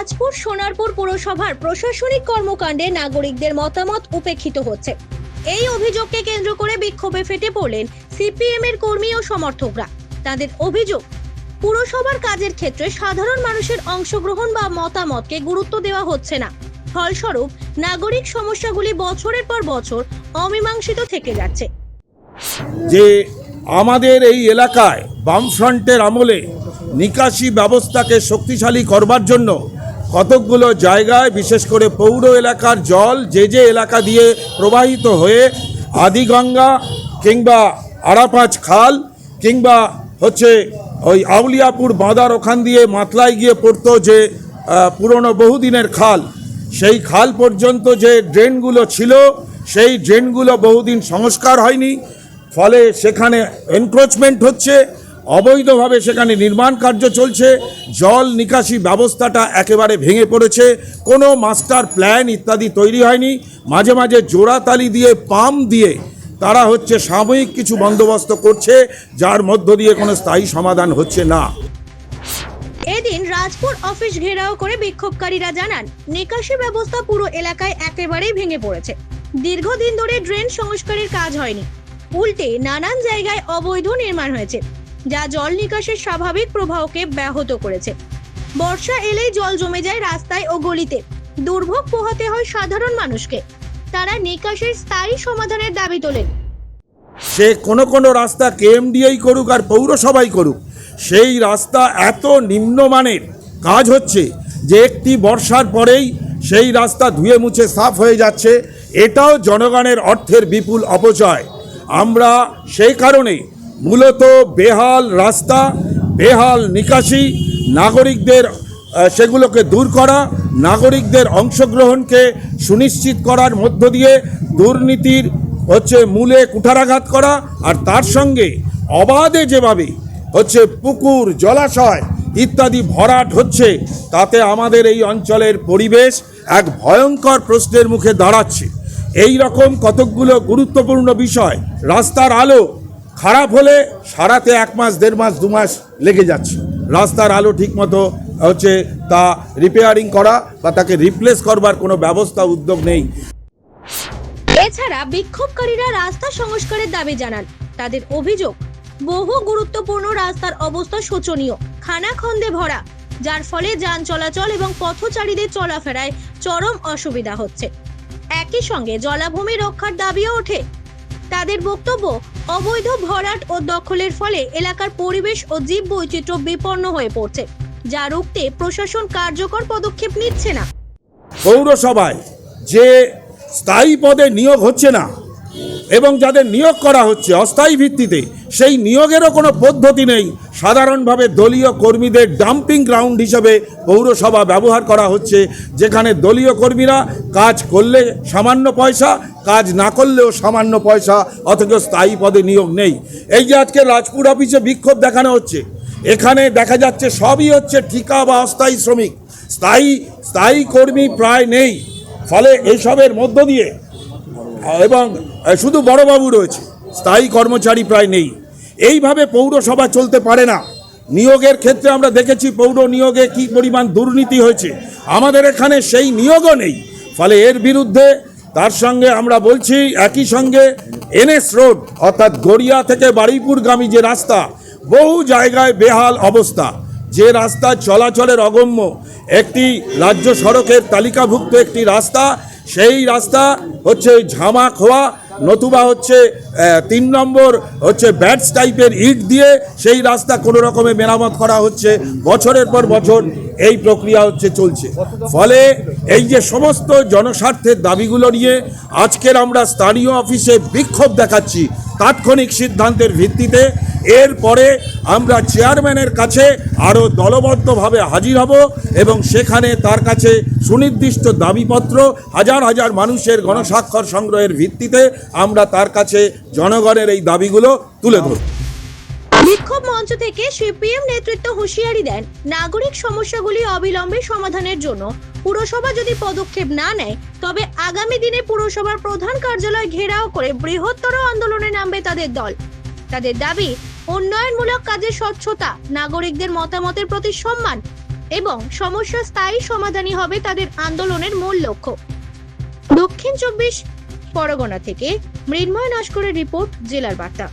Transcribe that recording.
রাজপুর সোনারপুর পুরসভার প্রশাসনিক কর্মকাণ্ডে নাগরিকদের মতামত উপেক্ষিত হচ্ছে। এই অভিযোগকে কেন্দ্র করে বিক্ষোভে ফেটে পড়লেন সিপিএম এর কর্মী ও সমর্থকরা। তাদের অভিযোগ, পুরসভার কাজের ক্ষেত্রে সাধারণ মানুষের অংশগ্রহণ বা মতামতকে গুরুত্ব দেওয়া হচ্ছে না। ফলস্বরূপ, নাগরিক সমস্যাগুলি বছরের পর বছর অমীমাংসিত থেকে যাচ্ছে। যে আমাদের এই এলাকায় বামফ্রন্টের আমলে নিকাশি ব্যবস্থাকে শক্তিশালী করবার জন্য কতকগুলো জায়গায়, বিশেষ করে পৌর এলাকার জল যে যে এলাকা দিয়ে প্রবাহিত হয়ে আদিগঙ্গা কিংবা আরাপাঁচ খাল কিংবা হচ্ছে ওই আউলিয়াপুর বাঁদার ওখান দিয়ে মাতলায় গিয়ে পড়তো যে পুরনো বহুদিনের খাল, সেই খাল পর্যন্ত যে ড্রেনগুলো ছিল, সেই ড্রেনগুলো বহুদিন সংস্কার হয়নি। ফলে সেখানে এনক্রোচমেন্ট হচ্ছে। অবৈধভাবে সেখানে নির্মাণ কার্য চলছে। জল নিকাশি ব্যবস্থাটা একেবারে ভেঙে পড়েছে। কোনো মাস্টার প্ল্যান ইত্যাদি তৈরি হয়নি। মাঝে মাঝে জোড়াতালি দিয়ে পাম দিয়ে তারা হচ্ছে সাময়িক কিছু বন্দোবস্ত করছে, যার মধ্য দিয়ে কোনো স্থায়ী সমাধান হচ্ছে না। এদিন রাজপুর অফিস ঘেরাও করে বিক্ষোভকারীরা জানান, নিকাশি ব্যবস্থা পুরো এলাকায় একেবারেই ভেঙে পড়েছে। দীর্ঘদিন ধরে ড্রেন সংস্কারের কাজ হয়নি। উল্টে নানান জায়গায় অবৈধ নির্মাণ হয়েছে। যা জল নিকাশের স্বাভাবিক প্রবাহকে ব্যাহত করেছে। বর্ষা এলেই জল জমে যায় রাস্তায় ও গলিতে। দুর্ভোগ পোহাতে হয় সাধারণ মানুষকে। তারা নিকাশের স্থায়ী সমাধানের দাবি তোলেন। সে কোনো কোনো রাস্তা কেএমডিআই করুক আর পৌরসভাই করুক, সেই রাস্তা এত নিম্নমানের কাজ হচ্ছে যে একটি বর্ষার পরেই সেই রাস্তা ধুয়ে মুছে সাফ হয়ে যাচ্ছে, এটাও জনগণের অর্থের বিপুল অপচয়। আমরা সেই কারণে মূলত বেহাল রাস্তা, বেহাল নিকাশি, নাগরিকদের সেগুলোকে দূর করা, নাগরিকদের অংশগ্রহণকে সুনিশ্চিত করার মধ্য দিয়ে দুর্নীতির হচ্ছে মূলে কুঠারাঘাত করা আর তার সঙ্গে অবাধে যেভাবে হচ্ছে পুকুর, জলাশয় ইত্যাদি ভরাট হচ্ছে, তাতে আমাদের এই অঞ্চলের পরিবেশ এক ভয়ঙ্কর প্রশ্নের মুখে দাঁড়াচ্ছে। এই রকম কতকগুলো গুরুত্বপূর্ণ বিষয় রাস্তার আলো খারাপ হলে সারাতে এক মাস, দেড় মাস, দু মাস লেগে যাচ্ছে। রাস্তার আলো ঠিকমতো, হচ্ছে, তা রিপেয়ারিং করা বা তাকে রিপ্লেস করবার কোনো ব্যবস্থা, উদ্যোগ নেই। এছাড়া বিক্ষোভকারীরা রাস্তা সংস্কারের দাবি জানান। তাদের অভিযোগ, বহু গুরুত্বপূর্ণ রাস্তার অবস্থা শোচনীয়, খানাখন্দে ভরা, যার ফলে যান চলাচল এবং পথচারীদের চলাফেরায় চরম অসুবিধা হচ্ছে। একই সঙ্গে জলাভূমি রক্ষার দাবিও ওঠে। তাদের বক্তব্য অবৈধ ভরাট ও দখলের ফলে এলাকার পরিবেশ ও জীব বৈচিত্র্য বিপন্ন হয়ে পড়ছে। যা রুখতে প্রশাসন কার্যকর পদক্ষেপ নিচ্ছে না। পৌরসভায় যে স্থায়ী পদে নিয়োগ হচ্ছে না এবং যাদের নিয়োগ করা হচ্ছে অস্থায়ী ভিত্তিতে, সেই নিয়োগেরও কোনো পদ্ধতি নেই। সাধারণভাবে দলীয় কর্মীদের ডাম্পিং গ্রাউন্ড হিসেবে পৌরসভা ব্যবহার করা হচ্ছে, যেখানে দলীয় কর্মীরা কাজ করলে সামান্য পয়সা, কাজ না করলেও সামান্য পয়সা, অথচ স্থায়ী পদে নিয়োগ নেই। এই যে আজকে রাজপুর অফিসে বিক্ষোভ দেখানো হচ্ছে, এখানে দেখা যাচ্ছে সবই হচ্ছে ঠিকা বা অস্থায়ী শ্রমিক। স্থায়ী স্থায়ী কর্মী প্রায় নেই। ফলে এইসবের মধ্য দিয়ে এবং শুধু বড়বাবু রয়েছে, স্থায়ী কর্মচারী প্রায় নেই। এইভাবে পৌরসভা চলতে পারে না। নিয়োগের ক্ষেত্রে আমরা দেখেছি পৌর নিয়োগে কি পরিমাণ দুর্নীতি হয়েছে। আমাদের এখানে সেই নিয়োগও নেই। ফলে এর বিরুদ্ধে, তার সঙ্গে আমরা বলছি, একই সঙ্গে এনএস রোড, অর্থাৎ গড়িয়া থেকে বারুইপুরগামী যে রাস্তা, বহু জায়গায় বেহাল অবস্থা। যে রাস্তা চলাচলের অগম্য, একটি রাজ্য সড়কের তালিকাভুক্ত একটি রাস্তা সেই রাস্তা হচ্ছে ঝামা খোয়া, নতুবা হচ্ছে তিন নম্বর হচ্ছে ব্যাটস টাইপের ইট দিয়ে সেই রাস্তা কোনো রকমে মেরামত করা হচ্ছে। বছরের পর বছর এই প্রক্রিয়া হচ্ছে চলছে। ফলে এই যে সমস্ত জনস্বার্থের দাবিগুলো নিয়ে আজকের আমরা স্থানীয় অফিসে বিক্ষোভ দেখাচ্ছি তাৎক্ষণিক সিদ্ধান্তের ভিত্তিতে। এরপরে আমরা চেয়ারম্যানের কাছে আরও দলবদ্ধভাবে হাজির হব এবং সেখানে তার কাছে সুনির্দিষ্ট দাবিপত্র হাজার হাজার মানুষের গণস্বাক্ষর সংগ্রহের ভিত্তিতে আমরা তার কাছে জনগণের এই দাবিগুলো তুলে ধরব। বিক্ষোভ মঞ্চ থেকে সিপিএম নেতৃত্ব হুঁশিয়ারি দেন নাগরিক সমস্যাগুলি অবিলম্বে সমাধানের জন্য। পুরসভা যদি পদক্ষেপ না নেয়, তবে আগামী দিনে পুরসভার প্রধান কার্যালয় ঘেরাও করে বৃহত্তর আন্দোলনে নামবে তাদের দল। তাদের দাবি উন্নয়নমূলক কাজে স্বচ্ছতা, নাগরিকদের মতামতের প্রতি সম্মান এবং সমস্যা স্থায়ী সমাধানই হবে তাদের আন্দোলনের মূল লক্ষ্য। দক্ষিণ চব্বিশ পরগনা থেকে মৃন্ময় নস্করের রিপোর্ট, জেলার বার্তা।